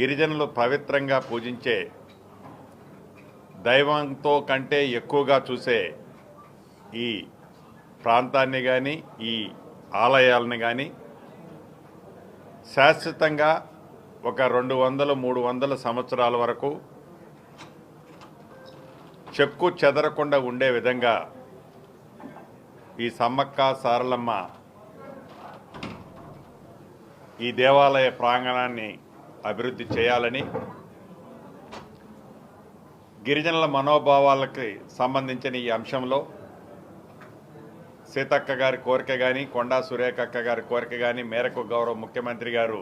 గిరిజనులు పవిత్రంగా పూజించే దైవంతో కంటే ఎక్కువగా చూసే ఈ ప్రాంతాన్ని కానీ ఈ ఆలయాలను కానీ శాశ్వతంగా ఒక రెండు వందలు మూడు వందల సంవత్సరాల వరకు చెక్కు చెదరకుండా ఉండే విధంగా ఈ సమ్మక్క సారలమ్మ ఈ దేవాలయ ప్రాంగణాన్ని అభివృద్ధి చేయాలని గిరిజనుల మనోభావాలకి సంబంధించిన ఈ అంశంలో సీతక్క గారి కోరిక కానీ కొండా సురేఖక్క గారి కోరిక కానీ మేరకు గౌరవ ముఖ్యమంత్రి గారు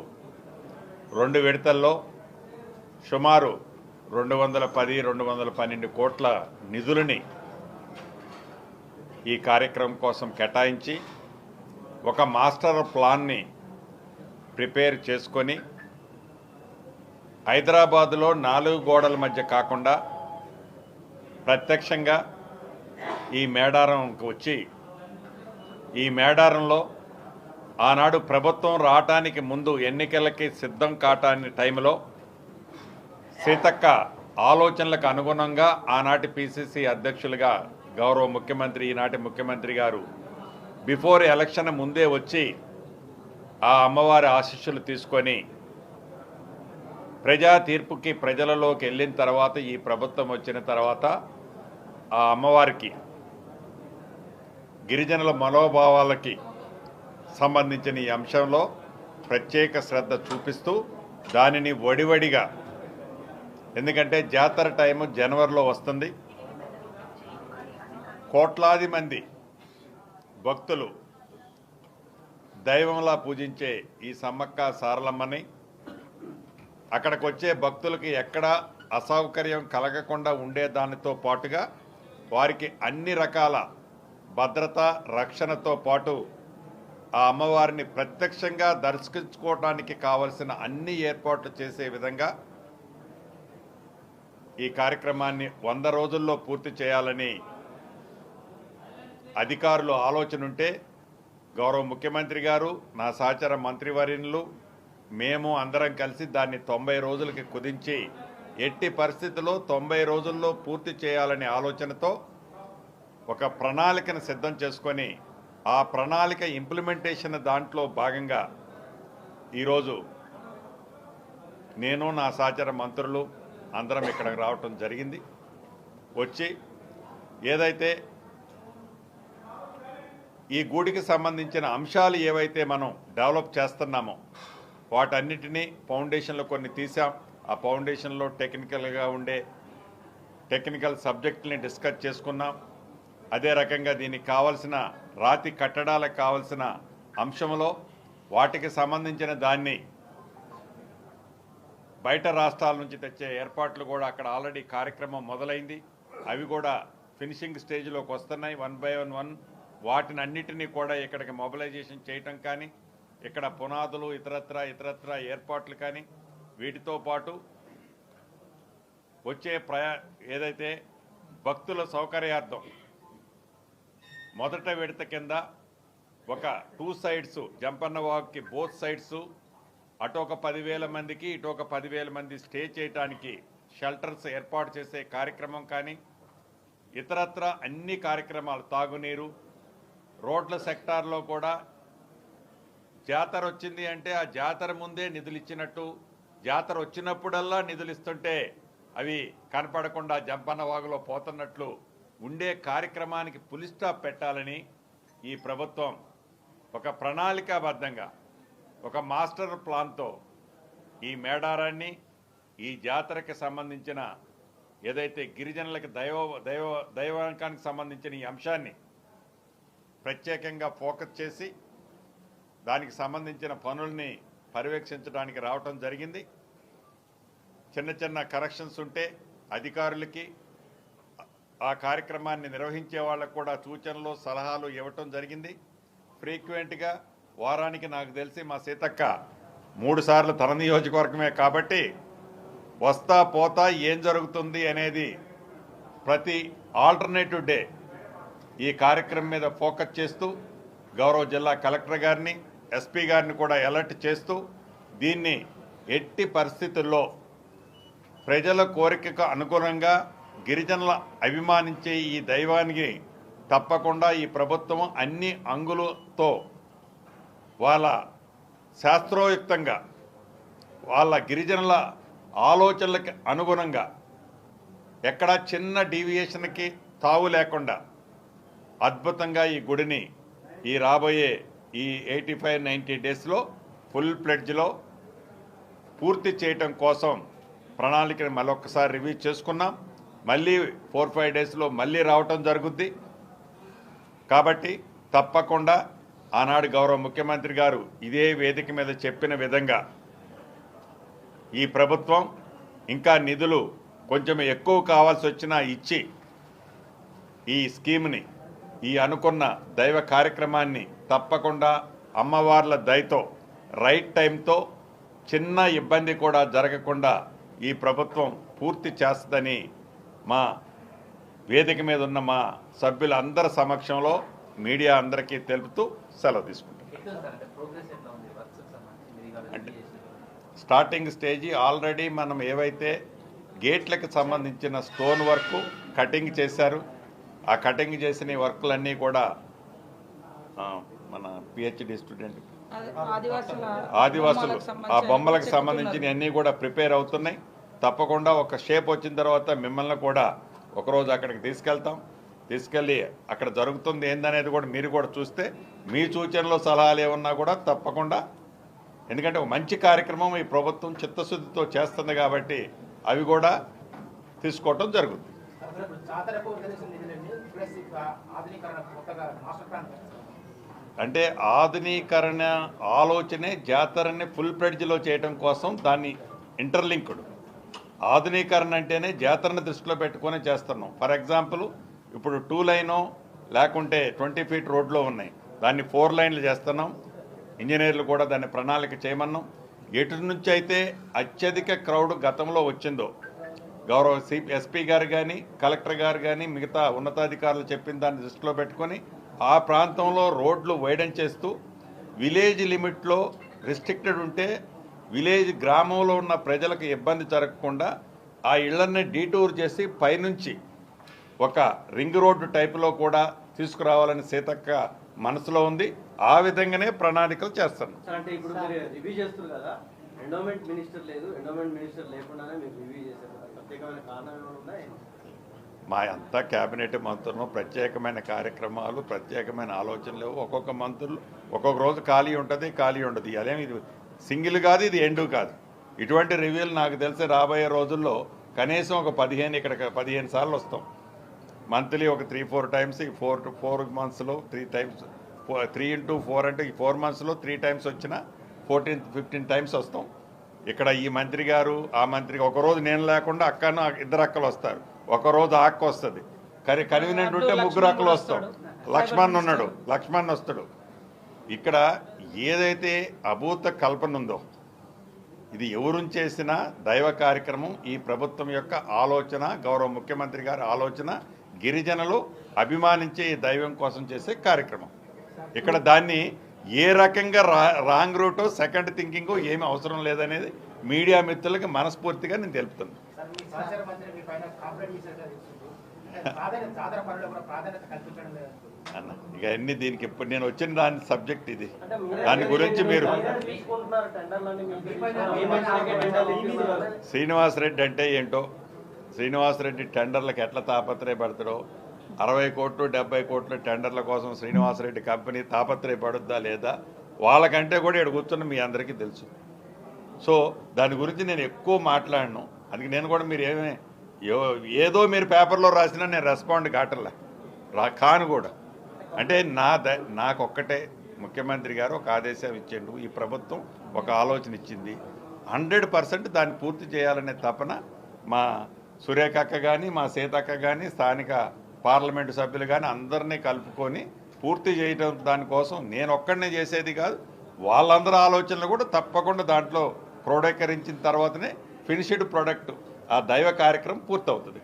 రెండు విడతల్లో సుమారు రెండు వందల పది రెండు వందల పన్నెండు కోట్ల నిధులని ఈ కార్యక్రమం కోసం కేటాయించి ఒక మాస్టర్ ప్లాన్ని ప్రిపేర్ చేసుకొని హైదరాబాదులో నాలుగు గోడల మధ్య కాకుండా ప్రత్యక్షంగా ఈ మేడారంకి వచ్చి ఈ మేడారంలో ఆనాడు ప్రభుత్వం రావటానికి ముందు ఎన్నికలకి సిద్ధం కాటాని టైంలో సీతక్క ఆలోచనలకు అనుగుణంగా ఆనాటి పిసిసి అధ్యక్షులుగా గౌరవ ముఖ్యమంత్రి ఈనాటి ముఖ్యమంత్రి గారు బిఫోర్ ఎలక్షన్ ముందే వచ్చి ఆ అమ్మవారి ఆశీస్సులు తీసుకొని ప్రజా తీర్పుకి ప్రజలలోకి వెళ్ళిన తర్వాత ఈ ప్రభుత్వం వచ్చిన తర్వాత ఆ అమ్మవారికి గిరిజనుల మనోభావాలకి సంబంధించిన ఈ అంశంలో ప్రత్యేక శ్రద్ధ చూపిస్తూ దానిని వడివడిగా ఎందుకంటే జాతర టైము జనవరిలో వస్తుంది. కోట్లాది మంది భక్తులు దైవంలా పూజించే ఈ సమ్మక్క సారలమ్మని అక్కడికి వచ్చే భక్తులకి ఎక్కడ అసౌకర్యం కలగకుండా ఉండే దానితో పాటుగా వారికి అన్ని రకాల భద్రత రక్షణతో పాటు ఆ అమ్మవారిని ప్రత్యక్షంగా దర్శించుకోవడానికి కావలసిన అన్ని ఏర్పాట్లు చేసే విధంగా ఈ కార్యక్రమాన్ని వంద రోజుల్లో పూర్తి చేయాలని అధికారులు ఆలోచన ఉంటే గౌరవ ముఖ్యమంత్రి గారు నా సహచర మంత్రివర్యులు మేము అందరం కలిసి దాన్ని తొంభై రోజులకి కుదించి ఎట్టి పరిస్థితుల్లో తొంభై రోజుల్లో పూర్తి చేయాలనే ఆలోచనతో ఒక ప్రణాళికను సిద్ధం చేసుకొని ఆ ప్రణాళిక ఇంప్లిమెంటేషన్ దాంట్లో భాగంగా ఈరోజు నేను నా సహచర మంత్రులు అందరం ఇక్కడికి రావటం జరిగింది. వచ్చి ఏదైతే ఈ గూడికి సంబంధించిన అంశాలు ఏవైతే మనం డెవలప్ చేస్తున్నామో వాటన్నిటినీ ఫౌండేషన్లో కొన్ని తీసాం ఆ ఫౌండేషన్లో టెక్నికల్గా ఉండే టెక్నికల్ సబ్జెక్టుని డిస్కస్ చేసుకున్నాం. అదే రకంగా దీనికి కావలసిన రాతి కట్టడాలకు కావలసిన అంశంలో వాటికి సంబంధించిన దాన్ని బయట రాష్ట్రాల నుంచి తెచ్చే ఏర్పాట్లు కూడా అక్కడ ఆల్రెడీ కార్యక్రమం మొదలైంది. అవి కూడా ఫినిషింగ్ స్టేజ్లోకి వస్తున్నాయి. వన్ బై వన్ వన్ వాటిని అన్నిటినీ కూడా ఇక్కడికి మొబిలైజేషన్ చేయటం కానీ ఇక్కడ పునాదులు ఇతరత్ర ఇతరత్ర ఏర్పాట్లు కానీ వీటితో పాటు వచ్చే ప్రయా ఏదైతే భక్తుల సౌకర్యార్థం మొదట విడత కింద ఒక టూ సైడ్స్ జంపన్న వాక్కి బోత్ సైడ్స్ అటు ఒక పదివేల మందికి ఇటు ఒక పదివేల మంది స్టే చేయటానికి షెల్టర్స్ ఏర్పాటు చేసే కార్యక్రమం కానీ ఇతరత్ర అన్ని కార్యక్రమాలు తాగునీరు రోడ్ల సెక్టార్లో కూడా జాతర వచ్చింది అంటే ఆ జాతర ముందే నిధులు ఇచ్చినట్టు జాతర వచ్చినప్పుడల్లా నిధులు ఇస్తుంటే అవి కనపడకుండా జంపన్న వాగులో పోతున్నట్లు ఉండే కార్యక్రమానికి పులి స్టాప్ పెట్టాలని ఈ ప్రభుత్వం ఒక ప్రణాళికాబద్ధంగా ఒక మాస్టర్ ప్లాన్తో ఈ మేడారాన్ని ఈ జాతరకి సంబంధించిన ఏదైతే గిరిజనులకు దైవ దైవ దైవాంకానికి సంబంధించిన ఈ అంశాన్ని ప్రత్యేకంగా ఫోకస్ చేసి దానికి సంబంధించిన పనుల్ని పర్యవేక్షించడానికి రావటం జరిగింది. చిన్న చిన్న కరెక్షన్స్ ఉంటే అధికారులకి ఆ కార్యక్రమాన్ని నిర్వహించే వాళ్ళకు కూడా సూచనలు సలహాలు ఇవ్వటం జరిగింది. ఫ్రీక్వెంట్గా వారానికి నాకు తెలిసి మా సీతక్క మూడు సార్లు తన నియోజకవర్గమే కాబట్టి వస్తా పోతా ఏం జరుగుతుంది అనేది ప్రతి ఆల్టర్నేటివ్ డే ఈ కార్యక్రమం మీద ఫోకస్ చేస్తూ గౌరవ జిల్లా కలెక్టర్ గారిని ఎస్పీ గారిని కూడా అలర్ట్ చేస్తూ దీన్ని ఎట్టి పరిస్థితుల్లో ప్రజల కోరికకు అనుగుణంగా గిరిజనుల అభిమానించే ఈ దైవానికి తప్పకుండా ఈ ప్రభుత్వం అన్ని అంగులతో వాళ్ళ శాస్త్రోయుక్తంగా వాళ్ళ గిరిజనుల ఆలోచనలకు అనుగుణంగా ఎక్కడా చిన్న డీవియేషన్కి తావు లేకుండా అద్భుతంగా ఈ గుడిని ఈ రాబోయే ఈ ఎయిటీ ఫైవ్ నైంటీ డేస్లో ఫుల్ ప్లెడ్జ్లో పూర్తి చేయటం కోసం ప్రణాళికను మరొకసారి రివ్యూ చేసుకున్నాం. మళ్ళీ ఫోర్ ఫైవ్ డేస్లో మళ్ళీ రావటం జరుగుద్ది. కాబట్టి తప్పకుండా ఆనాడు గౌరవ ముఖ్యమంత్రి గారు ఇదే వేదిక మీద చెప్పిన విధంగా ఈ ప్రభుత్వం ఇంకా నిధులు కొంచెం ఎక్కువ కావాల్సి వచ్చినా ఇచ్చి ఈ స్కీమ్ని ఈ అనుకున్న దైవ కార్యక్రమాన్ని తప్పకుండా అమ్మవార్ల దయతో రైట్ టైంతో చిన్న ఇబ్బంది కూడా జరగకుండా ఈ ప్రభుత్వం పూర్తి చేస్తుందని మా వేదిక మీద ఉన్న మా సభ్యులందరి సమక్షంలో మీడియా అందరికీ తెలుపుతూ సెలవు తీసుకుంటాం అంటే స్టార్టింగ్ స్టేజీ ఆల్రెడీ మనం ఏవైతే గేట్లకు సంబంధించిన స్టోన్ వర్క్ కటింగ్ చేశారు ఆ కటింగ్ చేసిన వర్క్లన్నీ కూడా మన పిహెచ్డి స్టూడెంట్ ఆదివాసుల ఆ బొమ్మలకు. సంబంధించిన అన్నీ కూడా ప్రిపేర్ అవుతున్నాయి. తప్పకుండా ఒక షేప్ వచ్చిన తర్వాత మిమ్మల్ని కూడా ఒకరోజు అక్కడికి తీసుకెళ్తాం. తీసుకెళ్ళి అక్కడ జరుగుతుంది ఏందనేది కూడా మీరు కూడా చూస్తే మీ సూచనలు సలహాలు ఏమన్నా కూడా తప్పకుండా. ఎందుకంటే ఒక మంచి కార్యక్రమం ఈ ప్రభుత్వం చిత్తశుద్ధితో చేస్తుంది కాబట్టి అవి కూడా తీసుకోవటం జరుగుతుంది. అంటే ఆధునీకరణ ఆలోచనే జాతరని ఫుల్ ప్రెడ్జ్లో చేయడం కోసం దాన్ని ఇంటర్లింక్డ్. ఆధునీకరణ అంటేనే జాతరని దృష్టిలో పెట్టుకొని చేస్తున్నాం. ఫర్ ఎగ్జాంపుల్ ఇప్పుడు టూ లైను లేకుంటే ట్వంటీ ఫీట్ రోడ్లో ఉన్నాయి. దాన్ని ఫోర్ లైన్లు చేస్తున్నాం. ఇంజనీర్లు కూడా దాన్ని ప్రణాళిక చేయమన్నాం. ఎటు నుంచి అయితే అత్యధిక క్రౌడ్ గతంలో వచ్చిందో గౌరవ సి ఎస్పీ గారు కానీ కలెక్టర్ గారు కానీ మిగతా ఉన్నతాధికారులు చెప్పిన దాన్ని దృష్టిలో పెట్టుకొని ఆ ప్రాంతంలో రోడ్లు వైడన్ చేస్తూ విలేజ్ లిమిట్లో రిస్ట్రిక్టెడ్ ఉంటే విలేజ్ గ్రామంలో ఉన్న ప్రజలకు ఇబ్బంది జరగకుండా ఆ ఇళ్ళన్నీ డీటూర్ చేసి పైనుంచి ఒక రింగ్ రోడ్డు టైపులో కూడా తీసుకురావాలని సీతక్క మనసులో ఉంది. ఆ విధంగానే ప్రణాళికలు చేస్తాను ఎండోమెంట్ మినిస్టర్ లేదు ఎండోమెంట్ మినిస్టర్ లేకుండానే మీరు రివ్యూ చేశారు ప్రత్యేకమైన కారణం ఏమైనా ఉందా మా అంతా కేబినెట్ మంత్రులు ప్రత్యేకమైన కార్యక్రమాలు ప్రత్యేకమైన ఆలోచనలు ఒక్కొక్క మంత్రులు ఒక్కొక్క రోజు ఖాళీ ఉంటుంది ఖాళీ ఉండదు. అదేమి ఇది? సింగిల్ కాదు ఇది ఎండు కాదు. ఇటువంటి రివ్యూలు నాకు తెలిసి రాబోయే రోజుల్లో కనీసం ఒక పదిహేను ఇక్కడ పదిహేను సార్లు వస్తాం. మంత్లీ ఒక త్రీ ఫోర్ టైమ్స్ ఈ ఫోర్ టు ఫోర్ మంత్స్లో three times three into four అంటే ఈ ఫోర్ మంత్స్లో త్రీ టైమ్స్ వచ్చిన ఫోర్టీన్ ఫిఫ్టీన్ టైమ్స్ వస్తాం. ఇక్కడ ఈ మంత్రి గారు ఆ మంత్రి ఒకరోజు నేను లేకుండా అక్కను ఇద్దరు అక్కలు వస్తారు. ఒకరోజు ఆ అక్క వస్తుంది. కరి కన్వీనియంట్ ఉంటే ముగ్గురు అక్కలు వస్తాం లక్ష్మణ్ ఉన్నాడు. లక్ష్మణ్ వస్తాడు. ఇక్కడ ఏదైతే అభూత కల్పన ఉందో ఇది ఎవరు చేసిన దైవ కార్యక్రమం? ఈ ప్రభుత్వం యొక్క ఆలోచన గౌరవ ముఖ్యమంత్రి గారి ఆలోచన గిరిజనులు అభిమానించే ఈ దైవం కోసం చేసే కార్యక్రమం. ఇక్కడ దాన్ని ఏ రకంగా రా రాంగ్ రూటో సెకండ్ థింకింగ్ ఏమి అవసరం లేదనేది మీడియా మిత్రులకి మనస్ఫూర్తిగా నేను తెలుపుతున్నాను. అన్న ఇక అన్ని దీనికి ఇప్పుడు నేను వచ్చిన దాని సబ్జెక్ట్ ఇది. దాని గురించి మీరు శ్రీనివాసరెడ్డి అంటే ఏంటో? శ్రీనివాసరెడ్డి టెండర్లకు ఎట్లా తాపత్రయపడతాడో? అరవై కోట్లు డెబ్బై కోట్ల టెండర్ల కోసం శ్రీనివాసరెడ్డి కంపెనీ తాపత్రయపడుద్దా లేదా? వాళ్ళకంటే కూడా ఇక్కడ కూర్చున్న మీ అందరికీ తెలుసు. సో దాని గురించి నేను ఎక్కువ మాట్లాడను. అందుకే నేను కూడా మీరు ఏమే ఏ- ఏదో మీరు పేపర్లో రాసినా నేను రెస్పాండ్ కాటల్లా రా కాను కూడా. అంటే నా ద నాకొక్కటే ముఖ్యమంత్రి గారు ఒక ఆదేశం ఇచ్చిండు. ఈ ప్రభుత్వం ఒక ఆలోచన ఇచ్చింది. హండ్రెడ్ పర్సెంట్ దాన్ని పూర్తి చేయాలనే తపన మా సురేఖక్క కానీ మా సీతక్క కానీ స్థానిక పార్లమెంటు సభ్యులు కానీ అందరినీ కలుపుకొని పూర్తి చేయడం దానికోసం నేను ఒక్కడనే చేసేది కాదు. వాళ్ళందరి ఆలోచనలు కూడా తప్పకుండా దాంట్లో క్రోడీకరించిన తర్వాతనే ఫినిష్డ్ ప్రోడక్ట్ ఆ దైవ కార్యక్రమం పూర్తవుతుంది.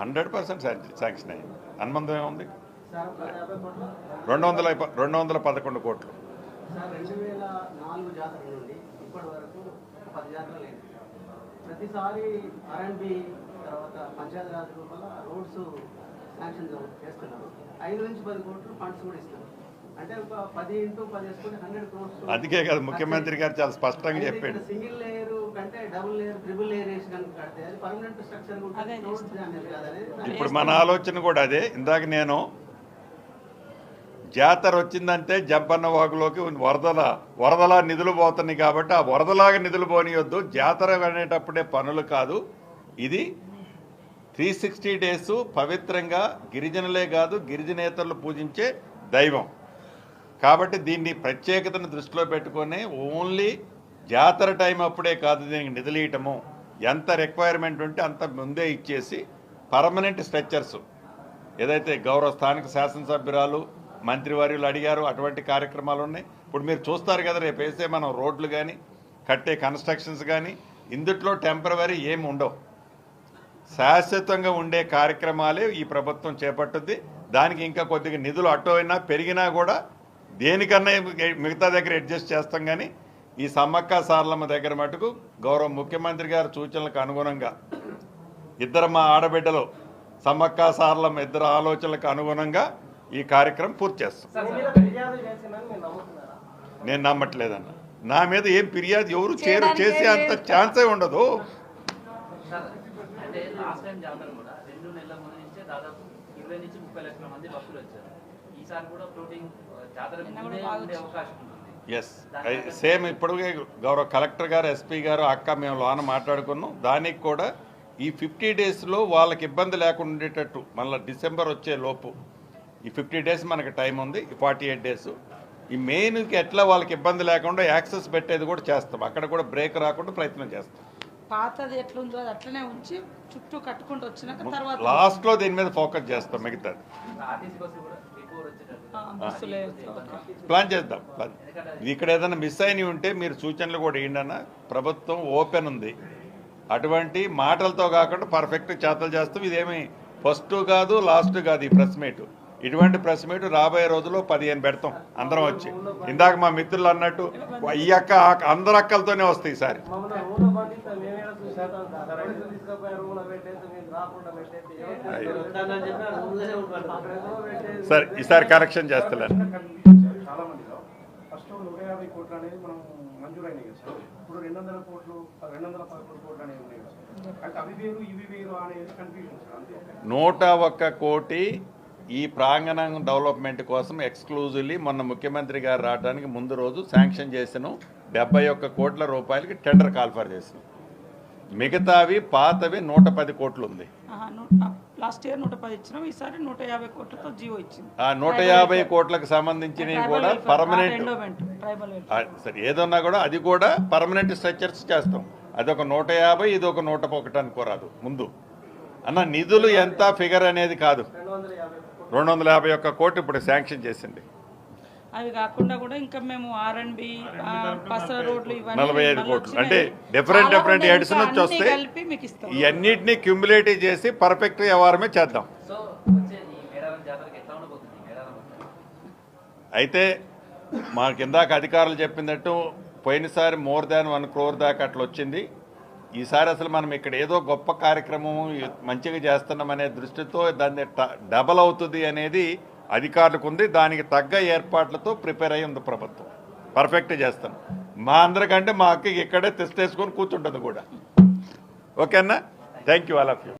హండ్రెడ్ పర్సెంట్ శాంక్షన్ అయింది. అనుబంధం ఏముంది? రెండు వందల రెండు వందల పదకొండు కోట్లు. ప్రతిసారి ఆర్ఎండ్బి తర్వాత వల్ల రోడ్స్ శాంక్షన్ చేస్తున్నారు. ఐదు నుంచి పది కోట్లు ఫండ్స్ కూడా అందుకే కదా ముఖ్యమంత్రి గారు చాలా స్పష్టంగా చెప్పాడు. సింగిల్ లేయర్ కంటే డబుల్ ట్రిపుల్ పర్మనెంట్ స్ట్రక్చర్ ఇప్పుడు మన ఆలోచన కూడా అదే. ఇందాక నేను జాతర వచ్చిందంటే జంపన్న వాగులోకి వరదల వరదలా నిధులు పోతున్నాయి కాబట్టి ఆ వరదలాగా నిధులు పోనీయొద్దు. జాతర అనేటప్పుడే పనులు కాదు. ఇది త్రీ సిక్స్టీ డేస్ పవిత్రంగా గిరిజనులే కాదు గిరిజనేతరులు పూజించే దైవం. కాబట్టి దీన్ని ప్రత్యేకతను దృష్టిలో పెట్టుకొని ఓన్లీ జాతర టైం అప్పుడే కాదు దీనికి నిధులీయటము. ఎంత రిక్వైర్మెంట్ ఉంటే అంత ముందే ఇచ్చేసి పర్మనెంట్ స్ట్రక్చర్స్ ఏదైతే గౌరవ స్థానిక శాసనసభ్యురాలు మంత్రివర్యులు అడిగారు అటువంటి కార్యక్రమాలు ఉన్నాయి. ఇప్పుడు మీరు చూస్తారు కదా రేపు వేసే మనం రోడ్లు కానీ కట్టే కన్స్ట్రక్షన్స్ కానీ ఇందుట్లో టెంపరవరీ ఏమి ఉండవు. శాశ్వతంగా ఉండే కార్యక్రమాలే ఈ ప్రభుత్వం చేపట్టుద్ది. దానికి ఇంకా కొద్దిగా నిధులు అటు అయినా పెరిగినా కూడా దేనికన్నా మిగతా దగ్గర అడ్జస్ట్ చేస్తాం కానీ ఈ సమ్మక్క సారలమ్మ దగ్గర మటుకు గౌరవ ముఖ్యమంత్రి గారి సూచనలకు అనుగుణంగా ఇద్దరు మా ఆడబిడ్డలు సమ్మక్క సారలమ్మ ఇద్దరు ఆలోచనలకు అనుగుణంగా ఈ కార్యక్రమం పూర్తి చేస్తాం. నేను నమ్మట్లేదన్న. నా మీద ఏం ఫిర్యాదు? ఎవరు చేరు చేసే అంత. ఛాన్సే ఉండదు. సార్ అంటే లాస్ట్ టైం జాతర కూడా రెండు నెలల ముందు నుంచే దాదాపు ఇరవై నుంచి ముప్పై లక్షల మంది భక్తులు వచ్చారు. ఈసారి కూడా ఫ్లోటింగ్ జాతర నిన్న ముందే కూడా బాగా ఉండే అవకాశం ఉంటుంది. ఎస్ సేమ్ ఇప్పుడు గౌరవ కలెక్టర్ గారు ఎస్పీ గారు అక్క మేము లోన మాట్లాడుకున్నాం. దానికి కూడా ఈ ఫిఫ్టీ డేస్లో వాళ్ళకి ఇబ్బంది లేకుండా ఉండేటట్టు మళ్ళీ డిసెంబర్ వచ్చే లోపు ఈ ఫిఫ్టీ డేస్ మనకి టైం ఉంది ఈ ఫార్టీ ఎయిట్ డేస్. ఈ మెయిన్కి ఎట్లా వాళ్ళకి ఇబ్బంది లేకుండా యాక్సెస్ పెట్టేది కూడా చేస్తాం. అక్కడ కూడా బ్రేక్ రాకుండా ప్రయత్నం చేస్తాం. పాతది ఎట్లుందో అది అట్లనే ఉంచి చుట్టూ కట్టుకుంటూ వచ్చినాక తర్వాత లాస్ట్లో దీని మీద ఫోకస్ చేస్తాం మిగతాది. ప్లాన్ చేద్దాం. ప్లాన్. ఇక్కడ ఏదైనా మిస్ అయినవి ఉంటే మీరు సూచనలు కూడా ఏంటన్నా ప్రభుత్వం ఓపెన్ ఉంది. అటువంటి మాటలతో కాకుండా పర్ఫెక్ట్ చేతలు చేస్తాం. ఇదేమి ఫస్ట్ కాదు లాస్ట్ కాదు ఈ ప్రెస్ మీట్. ఇటువంటి ప్రెస్ మీట్ రాబోయే రోజుల్లో పదిహేను పెడతాం. అందరం వచ్చి. ఇందాక మా మిత్రులు అన్నట్టు ఈ అక్క అక్క, అందరు అక్కలతోనే వస్తాయి ఈసారి. సార్ ఈసారి కరెక్షన్ చేస్తలేను. ఫస్ట్ నూట యాభై కోట్లు అనేది మనం మంజూరైనవి కదా సార్ ఇప్పుడు రెండు వందల కోట్లు రెండు వందల పదకొండు కోట్లు అనేవి ఉన్నాయి అంటే అవి వేరు ఇవి వేరు అనేది కన్ఫ్యూజన్ సార్ అంతే నూట ఒక్క కోటి ఈ ప్రాంగణం డెవలప్మెంట్ కోసం ఎక్స్క్లూజివ్లీ మొన్న ముఖ్యమంత్రి గారు రావడానికి ముందు రోజు శాంక్షన్ చేసిన. డెబ్బై ఒక్క కోట్ల రూపాయలకి టెండర్ కాల్ఫర్ చేసినాం. మిగతావి పాతవి నూట పది కోట్లు ఉంది లాస్ట్ ఇయర్ నూట పది ఇచ్చినాం ఈసారి నూట యాభై కోట్లతో జియో ఇచ్చింది. ఆ నూట యాభై కోట్లకు సంబంధించినవి కూడా పర్మనెంట్. సరే ఏదన్నా కూడా అది కూడా పర్మనెంట్ స్ట్రక్చర్స్ చేస్తాం. అదొక నూట యాభై ఇది ఒక నూట ఒకటి అనుకోరాదు ముందు. అన్న నిధులు ఎంత ఫిగర్ అనేది కాదు. రెండు వందల యాభై రెండు వందల యాభై ఒక్క కోటి ఇప్పుడు శాంక్షన్ చేసింది. అవి కాకుండా కూడా ఇంకా మేము ఆర్ అండ్ బి పసర రోడ్లు ఇవన్నీ నలభై ఐదు కోట్లు. అంటే డిఫరెంట్ డిఫరెంట్ ఇంకా నుంచి వస్తే కలిపి మీకు ఇస్తాం. ఇవన్నిటిని క్యూములేటివ్ చేసి పర్ఫెక్ట్ వ్యవహారమే చేద్దాం. అయితే మా కిందాక అధికారులు చెప్పినట్టు పోయినసారి మోర్ దాన్ వన్ క్రోర్ దాకా అట్లా వచ్చింది. ఈసారి అసలు మనం ఇక్కడ ఏదో గొప్ప కార్యక్రమం మంచిగా చేస్తున్నాం అనే దృష్టితో దాన్ని డబల్ అవుతుంది అనేది అధికారులకు ఉంది దానికి తగ్గ ఏర్పాట్లతో ప్రిపేర్ అయ్యి ఉంది ప్రభుత్వం. పర్ఫెక్ట్ చేస్తాం. మా అందరికంటే మా అక్కకి ఇక్కడే తెస్తేసుకొని కూర్చుంటుంది కూడా. ఓకేనా? Thank you all of you